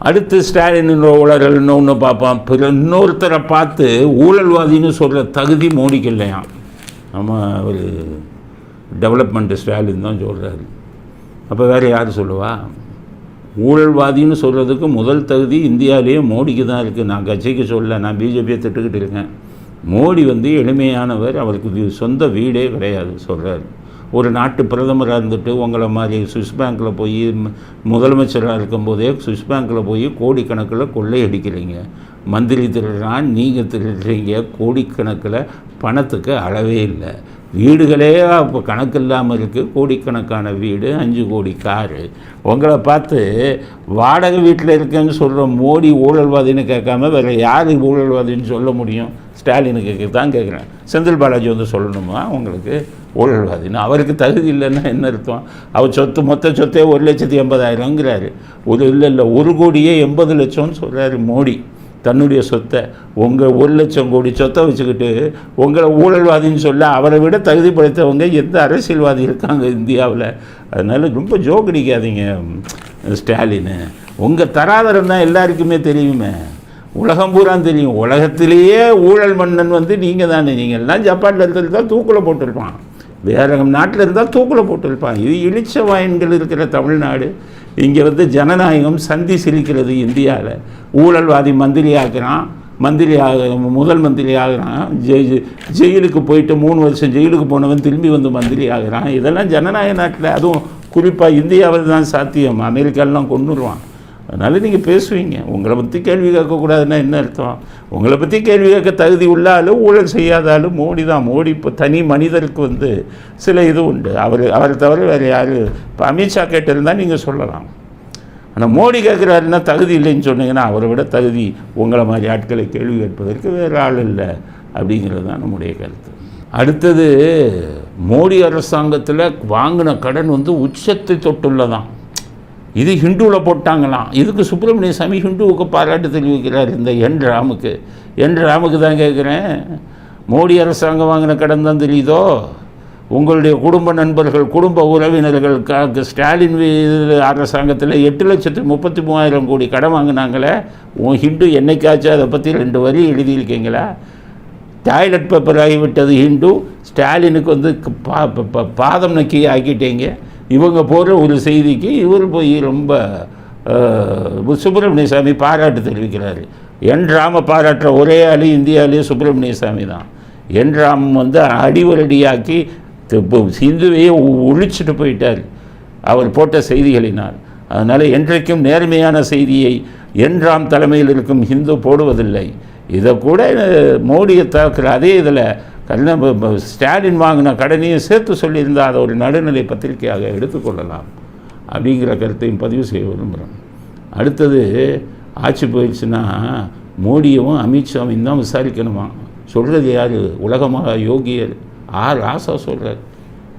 அடுத்து ஸ்டாலின் ஊழல் இன்னொன்று பார்ப்பான் பிற இன்னொருத்தரை பார்த்து ஊழல்வாதின்னு சொல்கிற தகுதி மோடிக்கு இல்லையா? நம்ம ஒரு டெவலப்மெண்ட் ஸ்டாலின் தான் சொல்கிறாரு அப்போ வேறு யார் சொல்லுவா? ஊழல்வாதின்னு சொல்கிறதுக்கு முதல் தகுதி இந்தியாவிலேயே மோடிக்கு தான் இருக்குது நான் கட்சிக்கு சொல்ல நான் பிஜேபியை திட்டுக்கிட்டு இருக்கேன். மோடி வந்து எளிமையானவர் அவருக்கு சொந்த வீடே கிடையாது சொல்கிறாரு ஒரு நாட்டு பிரதமராக இருந்துட்டு உங்களை மாதிரி சுவிஸ் பேங்க்கில் போய் முதலமைச்சராக இருக்கும்போதே சுவிஸ் பேங்க்கில் போய் கோடிக்கணக்கில் கொள்ளையடிக்கிறீங்க. மந்திரி திருடுறான் நீங்கள் திருடுறீங்க கோடிக்கணக்கில் பணத்துக்கு அளவே இல்லை. வீடுகளே இப்போ கணக்கு இல்லாமல் இருக்குது கோடிக்கணக்கான வீடு அஞ்சு கோடி காரு. உங்களை பார்த்து வாடகை வீட்டில் இருக்கேன்னு சொல்கிற மோடி ஊழல்வாதின்னு கேட்காம வேறு யார் ஊழல்வாதின்னு சொல்ல முடியும்? ஸ்டாலினுக்கு தான் கேட்குறேன். செந்தில் பாலாஜி வந்து சொல்லணுமா? உங்களுக்கு ஊழல்வாதின்னு. அவருக்கு தகுதி இல்லைன்னா என்ன அர்த்தம்? அவர் சொத்து மொத்த சொத்தே ஒரு லட்சத்தி எண்பதாயிரங்கிறாரு ஒரு இல்லை இல்லை ஒரு கோடியே எண்பது லட்சம்னு சொல்கிறாரு மோடி. தன்னுடைய சொத்தை உங்கள் ஒரு லட்சம் கோடி சொத்தை வச்சுக்கிட்டு உங்களை ஊழல்வாதின்னு சொல்ல அவரை விட தகுதி படைத்தவங்க எந்த அரசியல்வாதி இருக்காங்க இந்தியாவில்? அதனால் ரொம்ப ஜோக் அடிக்காதீங்க ஸ்டாலின். உங்கள் தராதரம் தான் எல்லாருக்குமே தெரியுமே. உலகம் பூரா தெரியும். உலகத்திலேயே ஊழல் மன்னன் வந்து நீங்கள் தானே. நீங்கள் எல்லாம் ஜப்பானில் இருக்கிறது தான் தூக்கில் போட்டிருப்பான். வேற நாட்டில் இருந்தால் தூக்கில் போட்டிருப்பான். இது இளிச்ச வாயன்கள் இருக்கிற தமிழ்நாடு. இங்கே வந்து ஜனநாயகம் சந்தி சிரிக்கிறது இந்தியாவில். ஊழல்வாதி மந்திரி ஆகிறான் மந்திரி ஆக முதல் மந்திரி ஆகிறான் ஜெய் ஜெயிலுக்கு போயிட்டு மூணு வருஷம் ஜெயிலுக்கு போனவன் திரும்பி வந்து மந்திரி ஆகுறான் இதெல்லாம் ஜனநாயக நாட்டில் அதுவும் குறிப்பாக இந்தியாவில் தான் சாத்தியம். அமெரிக்காலாம் கொண்டுருவான் அதனால் நீங்கள் பேசுவீங்க. உங்களை பற்றி கேள்வி கேட்கக்கூடாதுன்னா என்ன அர்த்தம்? உங்களை பற்றி கேள்வி கேட்க தகுதி உள்ளாலும் ஊழல் செய்யாதாலும் மோடி தான். மோடி இப்போ தனி மனிதருக்கு வந்து சில இது உண்டு. அவர் அவரை தவிர வேறு யார்? இப்போ அமித்ஷா கேட்டிருந்தால் நீங்கள் சொல்லலாம். ஆனால் மோடி கேட்குறாருன்னா தகுதி இல்லைன்னு சொன்னீங்கன்னா அவரை விட தகுதி உங்களை மாதிரி ஆட்களை கேள்வி கேட்பதற்கு வேறு ஆள் இல்லை அப்படிங்கிறது தான் நம்முடைய கருத்து. அடுத்தது மோடி அரசாங்கத்தில் வாங்கின கடன் வந்து உச்சத்தை தொட்டுள்ளதான் இது ஹிந்துவில் போட்டாங்களாம். இதுக்கு சுப்பிரமணிய சாமி ஹிந்துவுக்கு பாராட்டு தெரிவிக்கிறார் இந்த என் ராமுக்கு. என் ராமுக்கு தான் கேட்குறேன் மோடி அரசாங்கம் வாங்கின கடன் தான் தெரியுதோ? உங்களுடைய குடும்ப நண்பர்கள் குடும்ப உறவினர்கள் க ஸ்டாலின் அரசாங்கத்தில் எட்டு லட்சத்து முப்பத்தி மூவாயிரம் கோடி கடன் வாங்கினாங்களே உன் ஹிந்து என்னைக்காச்சும் அதை பற்றி ரெண்டு வரி எழுதியிருக்கீங்களா? டாய்லெட் பேப்பர் ஆகிவிட்டது ஹிந்து. ஸ்டாலினுக்கு வந்து பா ப- ப- பாதம் நக்கி ஆக்கிட்டீங்க இவங்க போகிற ஒரு செய்திக்கு இவர் போய் ரொம்ப சுப்பிரமணிய சாமி பாராட்டு தெரிவிக்கிறாரு. என் ராம பாராட்டுற ஒரே ஆளு இந்தியாவிலேயே சுப்பிரமணிய சாமி தான். என் ராம் வந்து அடிவரடியாக்கி சிந்துவையே ஒழிச்சிட்டு போயிட்டார். அவர் போட்ட செய்திகளினால். அதனால் என்றைக்கும் நேர்மையான செய்தியை என்றாம் தலைமையில் இருக்கும் ஹிந்து போடுவதில்லை. இதை கூட மோடியை தாக்குற அதே இதில் கல்ல ஸ்டாலின் வாங்கின கடனையும் சேர்த்து சொல்லியிருந்தால் அதை ஒரு நடுநிலை பத்திரிகையாக எடுத்துக்கொள்ளலாம் அப்படிங்கிற கருத்தையும் பதிவு செய்ய விரும்புகிறேன் அடுத்தது ஆட்சி போயிடுச்சுன்னா மோடியவும் அமித்ஷாவையும் தான் விசாரிக்கணுமா? சொல்கிறது யார்? உலகமாக யோகியர் ஆர் ராசா சொல்கிறார்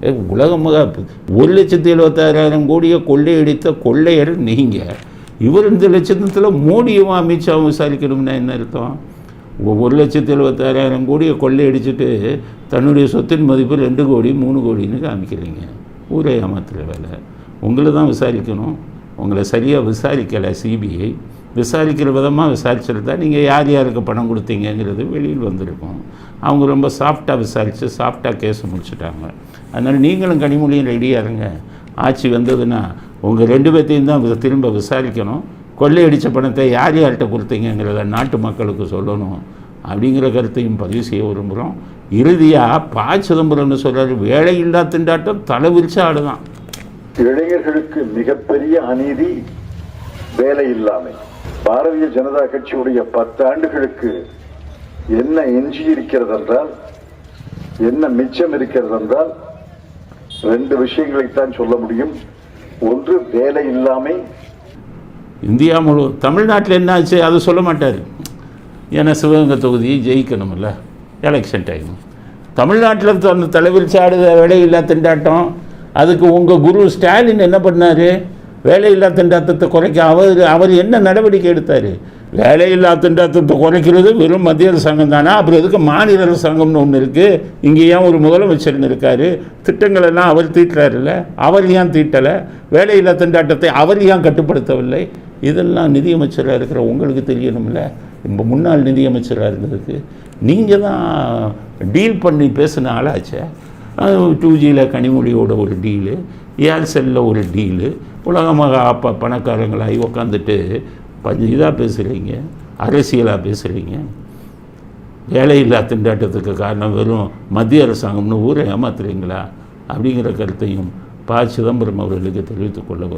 ஏ உலகமாக ஒரு லட்சத்தி எழுபத்தாறாயிரம் கோடியை கொள்ளையடித்த கொள்ளையர் நீங்கள் இவர் இந்த லட்சத்தில் மோடியும் அமித்ஷாவும் விசாரிக்கணும்னா என்ன அர்த்தம்? ஒரு லட்சத்தி எழுபத்தாறாயிரம் கோடியை கொள்ளையடிச்சிட்டு தன்னுடைய சொத்தின் மதிப்பு ரெண்டு கோடி மூணு கோடின்னு காமிக்கிறீங்க. ஊரே ஏமாத்துற வேலை. உங்களை தான் விசாரிக்கணும். உங்களை சரியாக விசாரிக்கலை சிபிஐ. விசாரிக்கிற விதமாக விசாரிச்சிருந்தா நீங்கள் யார் யாருக்கு பணம் கொடுத்தீங்கங்கிறது வெளியில் வந்திருக்கும். அவங்க ரொம்ப சாஃப்டாக விசாரித்து சாஃப்டாக கேஸ் முடிச்சுட்டாங்க. அதனால் நீங்களும் கனிமொழியும் ரெடியாக இருங்க. ஆட்சி வந்ததுன்னா உங்கள் ரெண்டு பேர்த்தையும் தான் திரும்ப விசாரிக்கணும். கொள்ளையடித்த பணத்தை யார் யார்கிட்ட கொடுத்தீங்கங்கிறத நாட்டு மக்களுக்கு சொல்லணும் அப்படிங்கிற கருத்தையும் பதிவு செய்ய விரும்புகிறோம். இறுதியாக ப சிதம்பரம்னு சொல்கிறாரு வேலையில்லா திண்டாட்டம் தலை விரிச்ச ஆடுதான். இளைஞர்களுக்கு மிகப்பெரிய அநீதி வேலை இல்லாமை பாரதிய ஜனதா கட்சியுடைய பத்து ஆண்டுகளுக்கு என்ன எஞ்சி இருக்கிறது என்றால் என்ன மிச்சம் இருக்கிறது என்றால் ரெண்டு விஷயங்களைத்தான் சொல்ல முடியும். ஒன்று வேலை இல்லாமை இந்தியா முழு தமிழ்நாட்டில் என்ன ஆச்சு அதை சொல்ல மாட்டார். ஏன்னா சிவகங்கை தொகுதி ஜெயிக்கணும்ல. எலெக்ஷன் டைம் தமிழ்நாட்டில் தன் தலைவில் சாடுத வேலையில்லா திண்டாட்டம். அதுக்கு உங்கள் குரு ஸ்டாலின் என்ன பண்ணார்? வேலையில்லா திண்டாட்டத்தை குறைக்க அவர் அவர் என்ன நடவடிக்கை எடுத்தார்? வேலையில்லா திண்டாட்டத்தை குறைக்கிறது வெறும் மத்திய அரசாங்கம் தானே? அப்புறம் எதுக்கு மாநில அரசாங்கம்னு ஒன்று இருக்குது இங்கே ஏன் ஒரு முதலமைச்சர்னு இருக்கார்? திட்டங்களெல்லாம் அவர் தீட்டுறாருல்ல. அவர் ஏன் தீட்டலை? வேலையில்லா திண்டாட்டத்தை அவர் ஏன் கட்டுப்படுத்தவில்லை? இதெல்லாம் நிதியமைச்சராக இருக்கிற உங்களுக்கு தெரியணும்ல? இப்போ முன்னாள் நிதியமைச்சராக இருந்ததுக்கு. நீங்கள் தான் டீல் பண்ணி பேசின ஆளாச்சே. டூ ஜியில் கனிமொழியோட ஒரு டீலு ஏர்செல்லில் ஒரு டீலு உலகமாக அப்போ பணக்காரங்களாகி உக்காந்துட்டு கொஞ்சம் இதாக பேசுகிறீங்க அரசியலாக பேசுகிறீங்க வேலையில்லா திண்டாட்டத்துக்கு காரணம் வெறும் மத்திய அரசாங்கம்னு ஊரை ஏமாத்துறீங்களா? அப்படிங்கிற கருத்தையும் ப. சிதம்பரம் அவர்களுக்கு தெரிவித்துக் கொள்ள